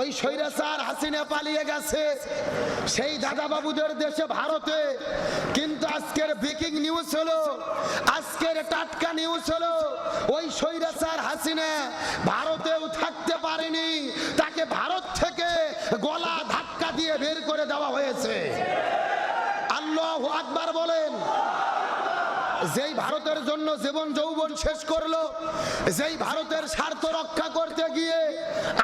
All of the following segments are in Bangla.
ওই স্বৈরাচার হাসিনা পালিয়ে গেছে। সেই দাদা বাবুদের দেশে ভারতে। কিন্তু আজকের ব্রেকিং নিউজ হলো, আজকের টাটকা নিউজ হলো, ওই স্বৈরাচার হাসিনা ভারতেও থাকতে পারেনি, তাকে ভারত থেকে গলা ধাক্কা দিয়ে বের করে দেওয়া হয়েছে। আল্লাহ আকবার বলেন যেই ভারতের জন্য জীবন যৌবন শেষ করল, যেই ভারতের স্বার্থ রক্ষা করতে গিয়ে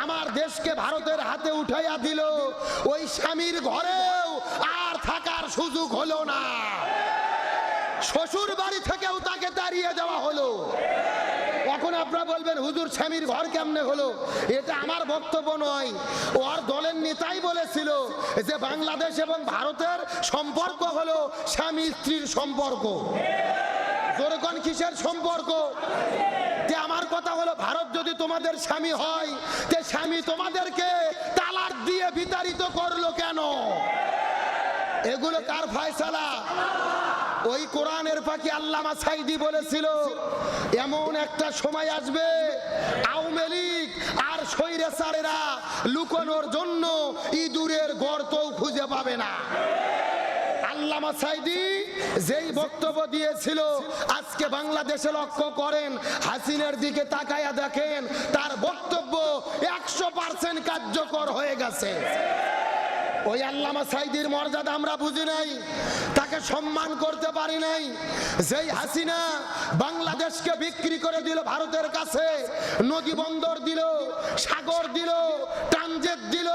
আমার দেশকে ভারতের হাতে উঠাইয়া দিল, ওই স্বামীর ঘরেও আর থাকার সুযোগ হলো না। শ্বশুর বাড়ি থেকেও তাকে তাড়িয়ে দেওয়া হলো। এখন আপনারা বলবেন, হুজুর, স্বামীর ঘর কেমনে হলো? এটা আমার বক্তব্য নয়। ওর দলের নেতাই বলেছিল যে, বাংলাদেশ এবং ভারতের সম্পর্ক হলো স্বামী স্ত্রীর সম্পর্ক। জোরকন কিসের সম্পর্ক? যে আমার কথা হলো, ভারত যদি তোমাদের স্বামী হয়, তে স্বামী তোমাদেরকে তালাক দিয়ে বিতাড়িত করল কেন? এগুলো কার ফয়সালা? ওই কোরআনের পাখি আল্লামা সাইদি বলেছিল, এমন একটা সময় আসবে, আওয়ামী লীগ আর স্বৈরাচারেরা লুকোনোর জন্য ইঁদুরের গর্তও খুঁজে পাবে না। আল্লামা সাইদি যেই বক্তব্য দিয়েছিল, আজকে বাংলাদেশে লক্ষ্য করেন, হাসিনের দিকে তাকায়া দেখেন, তার বক্তব্য একশো পার্সেন্ট কার্যকর হয়ে গেছে। ওই আল্লামা সাইদির মর্যাদা আমরা বুঝি নাই, তাকে সম্মান করতে পারি নাই। যেই হাসিনা বাংলাদেশকে বিক্রি করে দিল ভারতের কাছে, নদী বন্দর দিল, সাগর দিল, ট্রানজেট দিল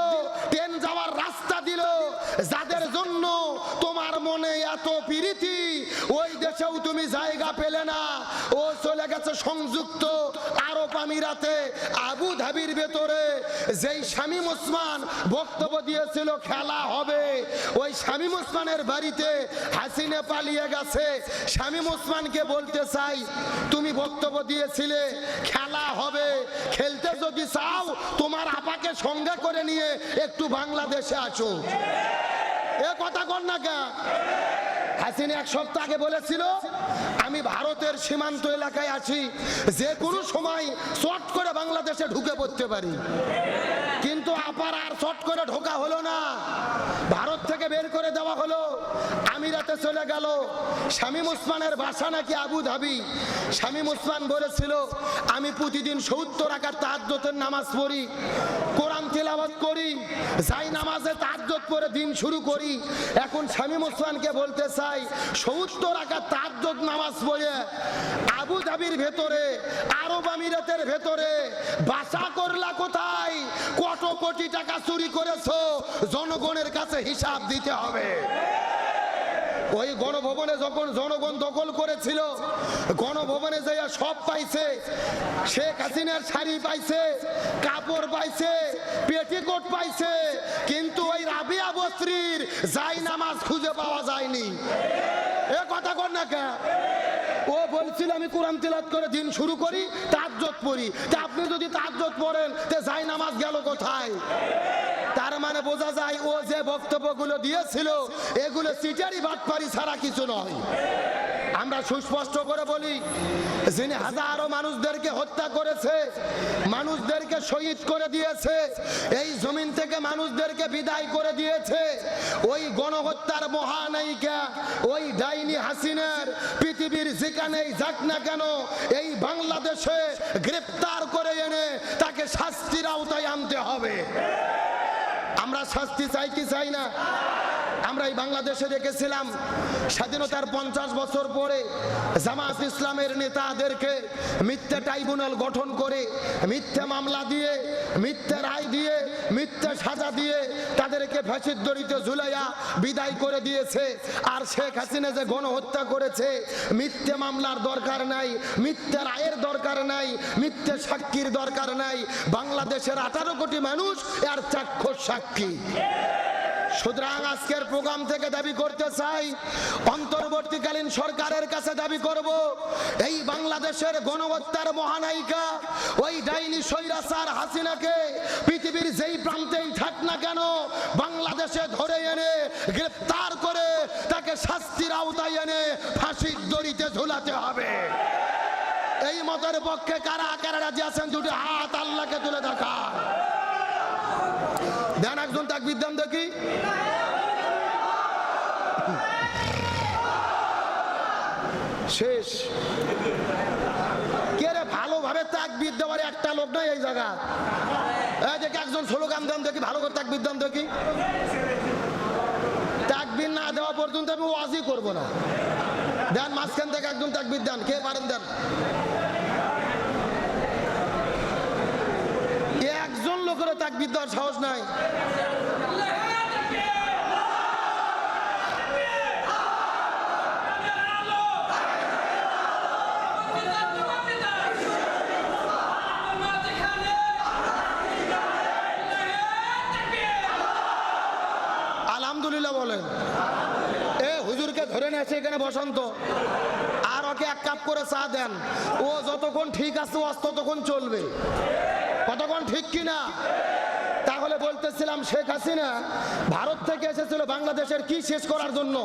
যাদের জন্য তোমার মনে এত প্রীতি ওই দেশেও তুমি জায়গা পেলে না। গেছে সংযুক্ত আরব আমিরাতে আবু ধাবির ভেতরে যেই শামীম ওসমান বক্তব্য দিয়েছিল, খেলা হবে। ওই শামীম ওসমানের বাড়িতে হাসিনে পালিয়ে গেছে। শামীম ওসমানকে বলতে চাই, তুমি বক্তব্য দিয়েছিলে, খেলা হবে। খেলতে যদি চাও, তোমার আপাকে সঙ্গে করে নিয়ে একটু বাংলাদেশে আসো। এ কথা কর না কে হাসিনা এক সপ্তাহ আগে বলেছিল, আমি ভারতের সীমান্ত এলাকায় আছি, যে কোনো সময় চট করে বাংলাদেশে ঢুকে পড়তে পারি। কিন্তু আপার আর চট করে ঢোকা হলো না। ভারত থেকে বের করে দেওয়া হলো। আমিরাতে চলে গেল। শামীম ওসমানের বাসা নাকি আবু ধাবি? শামীম ওসমান বলেছিল, আমি প্রতিদিন সত্তর আকার তাহাজ্জতের নামাজ পড়ি, কোরআন তেলাওয়াত করি, যাই নামাজে তাহাজ্জত পরে দিন শুরু করি। এখন শামীম ওসমানকে বলতে চাই, সত্তর আকার তাহাজ্জত নামাজ পড়ে, আবু ধাবির ভেতরে, আরব আমিরাতের ভেতরে, বাসা করলা কোথায়? কত কোটি টাকা চুরি করেছ? জনগণের কাছে হিসাব দিতে হবে। ওই গণভবনে যখন জনগণ দখল করেছিল, গণভবনে যাইয়া সব পাইছে। শেখ হাসিনার শাড়ি পাইছে, কাপড় পাইছে, পেটিকোট পাইছে, কিন্তু ওই রাবিয়া বস্ত্রীর যাই নামাজ খুঁজে পাওয়া যায়নি। এ কথা কর না কে বলছিল, আমি কোরআন তিলাত করে দিন শুরু করি তাজ্জত পড়ি। তা আপনি যদি তাজ্জত পড়েন, তে যাই নামাজ গেল কোথায়? তার মানে বোঝা যায়, ও যে বক্তব্যগুলো দিয়েছিল, এগুলো সিটারি বাটপারি ছাড়া কিছু নয়। আমরা সুস্পষ্ট করে বলি, যিনি হাজারো মানুষদেরকে হত্যা করেছে, মানুষদেরকে শহীদ করে দিয়েছে, এই জমিন থেকে মানুষদেরকে বিদায় করে দিয়েছে, ওই গণহত্যার মহানায়িকা, ওই ডাইনি হাসিনার পৃথিবীর যেখানেই যাক না কেন, এই বাংলাদেশে গ্রেপ্তার করে এনে তাকে শাস্তির আওতায় আনতে হবে। আমরা শাস্তি চাই কি চাই না? আমরা এই বাংলাদেশে দেখেছিলাম স্বাধীনতার পঞ্চাশ বছর পরে জামাত ইসলামের নেতাদেরকে মিথ্যা ট্রাইব্যুনাল গঠন করে, মিথ্যা মামলা দিয়ে, মিথ্যা রায় দিয়ে, মিথ্যা সাজা দিয়ে তাদেরকে ফ্যাসিদ দরিতে ঝুলাইয়া বিদায় করে দিয়েছে। আর শেখ হাসিনা যে গণহত্যা করেছে, মিথ্যে মামলার দরকার নাই, মিথ্যা রায়ের দরকার নাই, মিথ্যে সাক্ষীর দরকার নাই। বাংলাদেশের আঠারো কোটি মানুষ এর চাক্ষুষ সাক্ষী। সুতরাং আজকের প্রোগ্রাম থেকে দাবি করতে চাই, অন্তর্বর্তীকালীন সরকারের কাছে দাবি করব, এই বাংলাদেশের গণহত্যার মহানায়িকা, ওই ডাইনি সৈরাসার হাসিনাকে পৃথিবীর যেই প্রান্তেই থাক না কেন, বাংলাদেশে ধরে এনে গ্রেপ্তার করে তাকে শাস্তির আওতায় এনে ফাঁসির দড়িতে ঝুলাতে হবে। এই মতের পক্ষে কারা কারা রাজি আছেন? দুটি হাত আল্লাহকে তুলে দেখা দেন একজন তাকবির দেন শেষ। কে রে ভালোভাবে তাকবির দেওয়ার একটা লোক নাই এই জায়গা? এই দেখি একজন স্লোগান দেখি, ভালো করে তাকবির দেন দেখি। তাকবির না দেওয়া পর্যন্ত আমি ওয়াজই করব না। দেন মাঝখান থেকে একজন তাকবির দেন, কে পারেন দেন? একজন লোকের তাকবির দেওয়ার সাহস নাই আলহামদুলিল্লাহ বলেন এ হুজুরকে এখানে বসন্ত। আর ওকে এক কাপ করে চা দেন। ও যতক্ষণ ঠিক আছে অস্ত ততক্ষণ চলবে। কতক্ষণ ঠিক কিনা? তাহলে বলতেছিলাম শেখ হাসিনা ভারত থেকে এসেছিল বাংলাদেশের কি শেষ করার জন্য?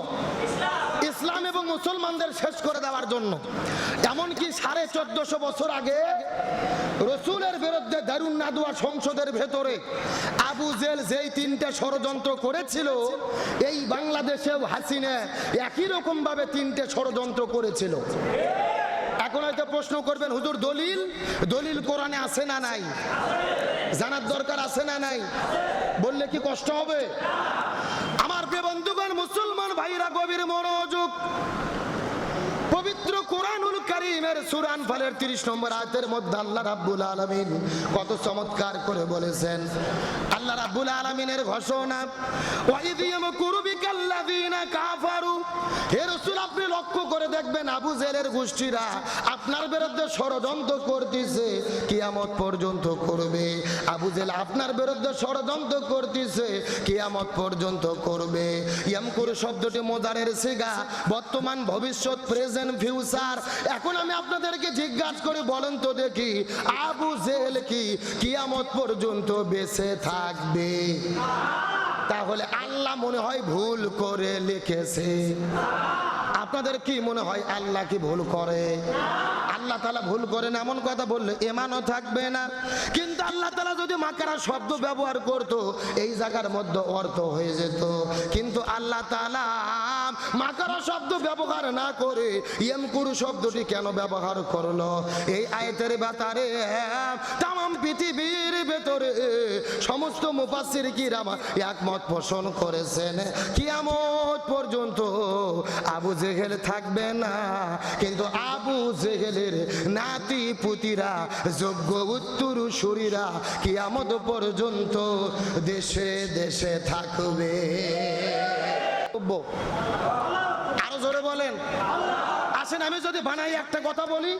ইসলাম এবং মুসলমানদের শেষ করে দেওয়ার জন্য। এমনকি সাড়ে চোদ্দশো বছর আগে রসুলের বিরুদ্ধে দারুণ নাদুয়া সংসদের ভেতরে আবু জেল যেই তিনটে ষড়যন্ত্র করেছিল, এই বাংলাদেশেও হাসিনা একই রকম ভাবে তিনটে ষড়যন্ত্র করেছিল। এখন হয়তো প্রশ্ন করবেন, হুজুর দলিল? দলিল কোরআনে আছে না নাই? জানার দরকার আছে না নাই? বললে কি কষ্ট হবে? আমার বন্ধুগণ, মুসলমান ভাইরা, গভীর মনোযোগ, পবিত্র কোরআনুল কারীমের সূরা আনফালের 30 নম্বর আয়াতের মধ্যে আল্লাহ রাব্বুল আলামিন কত চমৎকার করে বলেছেন। আল্লাহ রাব্বুল আলামিনের ঘোষণা ষড়যন্ত্র করতেছে, কিয়ামত পর্যন্ত করবে। আবু আপনার বিরুদ্ধে ষড়যন্ত্র করতেছে, কিয়ামত পর্যন্ত করবে। ইয়ামকুর শব্দটি মোদারের সিগা, বর্তমান ভবিষ্যৎ, প্রেজেন্ট, ফিউচার এখন আমি আপনাদেরকে জিজ্ঞাসা করে, বলেন তো দেখি, আবু জেল কি কিয়ামত পর্যন্ত বেঁচে থাকবে? তাহলে আল্লাহ মনে হয় ভুল করে লিখেছে। আপনাদের কি মনে হয়, আল্লাহ কি ভুল করে? আল্লাহ তালা ভুল করেন, এমন কথা বললে এমানও থাকবে না। কিন্তু আল্লাহ তালা যদি মাকারা শব্দ ব্যবহার করত, এই জায়গার মধ্যে অর্থ হয়ে যেত। কিন্তু আল্লাহ তালা মাকারা শব্দ ব্যবহার না করে ইয়মকুরু শব্দটি কেন ব্যবহার করল? এই আয়তের ব্যাপারে তাম পৃথিবীর ভেতরে সমস্ত মুফাসির কিরামা একমত পোষণ করেছেন। কিয়ামত পর্যন্ত আবু জেহেল থাকবে না, কিন্তু আবু জেহেলের নাতি পুতিরা, যোগ্য উত্তর শরীরা কিয়ামত পর্যন্ত দেশে দেশে থাকবে। আরও জোরে বলেন। আসেন, আমি যদি বানাই একটা কথা বলি,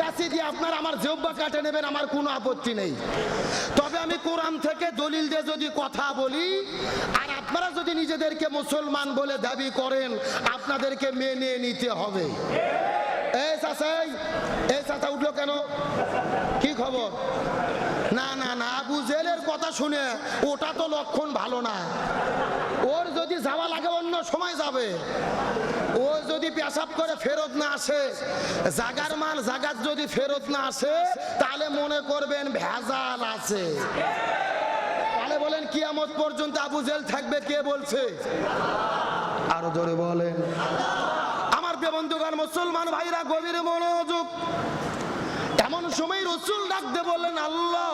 কাছে দিয়ে আপনার আমার জব্বা কাটে নেবেন, আমার কোনো আপত্তি নেই। তবে আমি কোরআন থেকে দলিল দিয়ে যদি কথা বলি, আর আপনারা যদি নিজেদেরকে মুসলমান বলে দাবি করেন, আপনাদেরকে মেনে নিতে হবে। এই চাচা এই, চাচা উঠল কেন? কি খবর? না না না আবু জেলের কথা শুনে ওটা তো লক্ষণ ভালো না। ওর যদি যাওয়া লাগে অন্য সময় যাবে। ও যদি পেশাব করে ফেরত না আসে জাগার মাল জাগার যদি ফেরত না আসে তাহলে মনে করবেন ভেজাল আছে। তাহলে বলেন কিয়ামত পর্যন্ত আবু জেল থাকবে কে বলছে? আরও জোরে বলেন। বন্ধুগণ, মুসলমান ভাইরা, গভীর মনোযোগ। এমন সময় রসুল ডাকতে বললেন, আল্লাহ,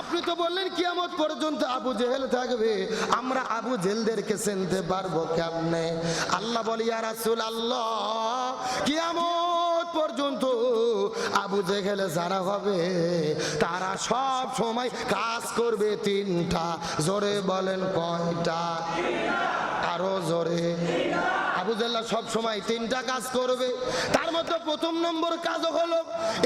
আপনি তো বললেন কিয়ামত পর্যন্ত আবু জেহেল থাকবে। আমরা আবু জেলদেরকে চিনতে পারব কেমনে? আল্লাহ বলি আর আল্লাহ কিয়ামত পর্যন্ত আবু জেহেল যারা হবে, তারা সব সময় কাজ করবে তিনটা। জোরে বলেন কয়টা? আরও জোরে। আবু জাল্লা সব সময় তিনটা কাজ করবে। তার মধ্যে প্রথম নম্বর কাজ হলো,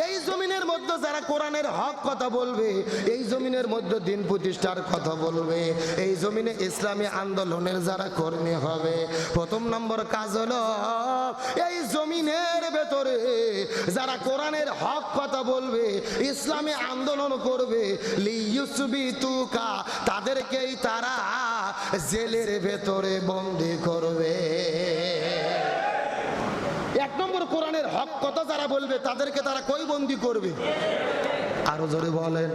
এই জমিনের মধ্যে যারা কোরআনের হক কথা বলবে, এই জমিনের মধ্যে দিন প্রতিষ্ঠার কথা বলবে। এই জমিনে ইসলামী আন্দোলনের যারা কর্মী হবে, প্রথম নম্বর কাজ হলো, এই জমিনের ভেতরে যারা কোরআনের হক কথা বলবে, ইসলামী আন্দোলন করবে লিউসবি তুকা তাদেরকেই তারা জেলের ভেতরে বন্দি করবে। এক নম্বর কোরআনের হক কথা যারা বলবে, তাদেরকে তারা কই বন্দি করবে? আরও জোরে বলেন।